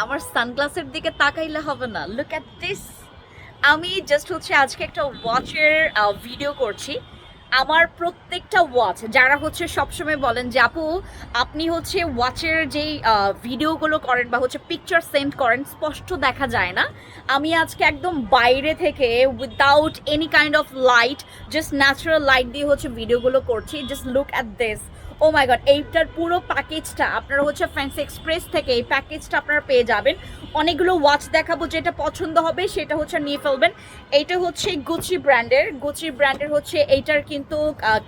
আমার সানগ্লাসের দিকে তাকাইলে হবে না। লুক অ্যাট দিস আমি জাস্ট হচ্ছে আজকে একটা ওয়াচের ভিডিও করছি। আমার প্রত্যেকটা ওয়াচ যারা হচ্ছে সবসময় বলেন যে, আপু, আপনি হচ্ছে ওয়াচের যেই ভিডিওগুলো করেন বা হচ্ছে পিকচার সেন্ড করেন, স্পষ্ট দেখা যায় না। আমি আজকে একদম বাইরে থেকে without any kind of light just natural light দিয়ে হচ্ছে ভিডিওগুলো করছি। Just look at this oh my god এইটার পুরো প্যাকেজটা আপনারা হচ্ছে ফ্যান্সি এক্সপ্রেস থেকে এই প্যাকেজটা আপনারা পেয়ে যাবেন। অনেকগুলো ওয়াচ দেখাবো, যেটা পছন্দ হবে সেটা হচ্ছে নিয়ে ফেলবেন। এইটা হচ্ছে গুচি ব্র্যান্ডের গুচি ব্র্যান্ডের হচ্ছে এইটার কিন্তু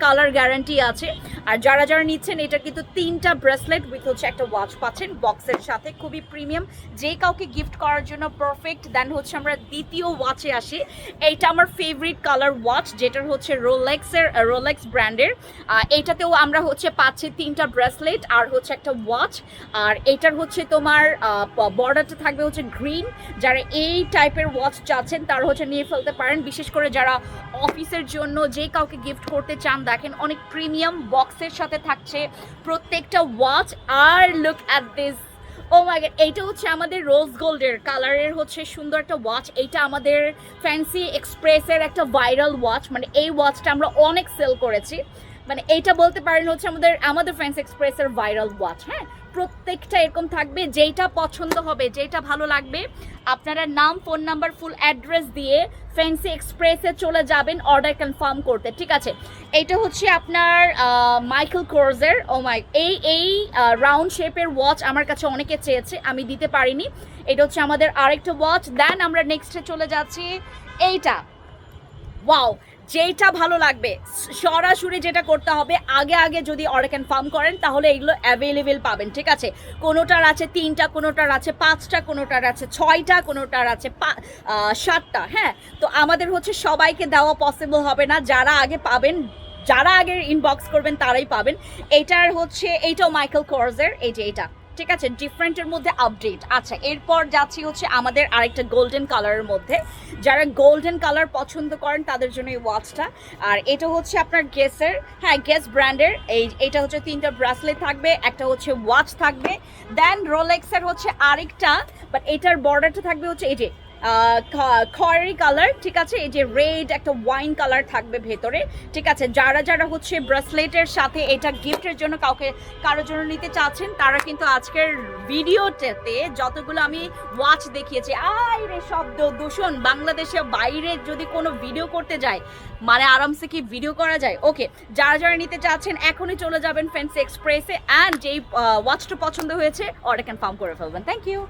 কালার গ্যারান্টি আছে। আর যারা যারা নিচ্ছেন এটার কিন্তু তিনটা ব্রেসলেট উইথ হচ্ছে একটা ওয়াচ পাচ্ছেন বক্সের সাথে খুবই প্রিমিয়াম যে কাউকে গিফট করার জন্য পারফেক্ট দেন হচ্ছে আমরা দ্বিতীয় ওয়াচে আসি। এইটা আমার ফেভারিট কালার ওয়াচ যেটার হচ্ছে রোলেক্সের রোলেক্স ব্র্যান্ডের এইটাতেও আমরা হচ্ছে পাচ্ছি তিনটা ব্রেসলেট আর হচ্ছে একটা ওয়াচ আর এইটার হচ্ছে তোমার বর্ডারটা থাকবে হচ্ছে গ্রিন যারা এই টাইপের ওয়াচ চাচ্ছেন, তারা হচ্ছে নিয়ে ফেলতে পারেন। বিশেষ করে যারা অফিসের জন্য যে কাউকে গিফট করতে চান, দেখেন অনেক প্রিমিয়াম বক্সের সাথে থাকছে প্রত্যেকটা watch R look at this oh my god এইটা হচ্ছে আমাদের রোজ গোল্ডের কালারের হচ্ছে সুন্দর একটা ওয়াচ এইটা আমাদের ফ্যান্সি এক্সপ্রেসের একটা ভাইরাল ওয়াচ মানে এই ওয়াচটা আমরা অনেক সেল করেছি। মানে এইটা বলতে পারেন হচ্ছে আমাদের আমাদের ফ্যান্সি এক্সপ্রেসের ভাইরাল ওয়াচ হ্যাঁ? প্রত্যেকটা এরকম থাকবে, যেইটা পছন্দ হবে যেটা ভালো লাগবে, আপনারা নাম ফোন নাম্বার ফুল অ্যাড্রেস দিয়ে ফ্যান্সি এক্সপ্রেসে চলে যাবেন অর্ডার কনফার্ম করতে, ঠিক আছে? এইটা হচ্ছে আপনার মাইকেল কোর্সের ও মাই এই এই রাউন্ড শেপের ওয়াচ আমার কাছে অনেকে চেয়েছে, আমি দিতে পারিনি। এটা হচ্ছে আমাদের আরেকটা ওয়াচ দেন আমরা নেক্সটে চলে যাচ্ছি, এইটা ওয়াও যেইটা ভালো লাগবে, সরাসরি যেটা করতে হবে, আগে আগে যদি অর্ডার কনফার্ম করেন, তাহলে এগুলো অ্যাভেলেবেল পাবেন, ঠিক আছে? কোনোটার আছে তিনটা, কোনোটার আছে পাঁচটা, কোনোটার আছে ছয়টা, কোনোটার আছে সাতটা হ্যাঁ? তো আমাদের হচ্ছে সবাইকে দেওয়া পসিবল হবে না, যারা আগে পাবেন, যারা আগে ইনবক্স করবেন, তারাই পাবেন। এইটার হচ্ছে, এইটাও মাইকেল কোর্সের এই যে এটা। ঠিক আছে ডিফারেন্টের মধ্যে আপডেট আচ্ছা এরপর যাচ্ছি হচ্ছে আমাদের আরেকটা গোল্ডেন কালারের মধ্যে। যারা গোল্ডেন কালার পছন্দ করেন, তাদের জন্য এই ওয়াচটা আর এটা হচ্ছে আপনার গেসের হ্যাঁ গেস ব্র্যান্ডের এই, এটা হচ্ছে তিনটা ব্রাসলেট থাকবে, একটা হচ্ছে ওয়াচ থাকবে। দেন রোলেক্সের হচ্ছে আরেকটা বাট এটার বর্ডারটা থাকবে হচ্ছে এই যে খয়েরি কালার ঠিক আছে? এই যে রেড একটা ওয়াইন কালার থাকবে ভেতরে, ঠিক আছে? যারা যারা হচ্ছে ব্রেসলেটের সাথে এটা গিফটের জন্য কাউকে, কারোর জন্য নিতে চাচ্ছেন, তারা কিন্তু আজকের ভিডিওটাতে যতগুলো আমি ওয়াচ দেখিয়েছি আই রে শব্দ, দূষণ বাংলাদেশে বাইরে যদি কোনো ভিডিও করতে যায় মানে আরামসে কি ভিডিও করা যায়? ওকে যারা যারা নিতে চাচ্ছেন, এখনই চলে যাবেন ফ্যান্সি এক্সপ্রেসে অ্যান্ড যেই ওয়াচটা পছন্দ হয়েছে অর্ডার কনফার্ম করে ফেলবেন। Thank you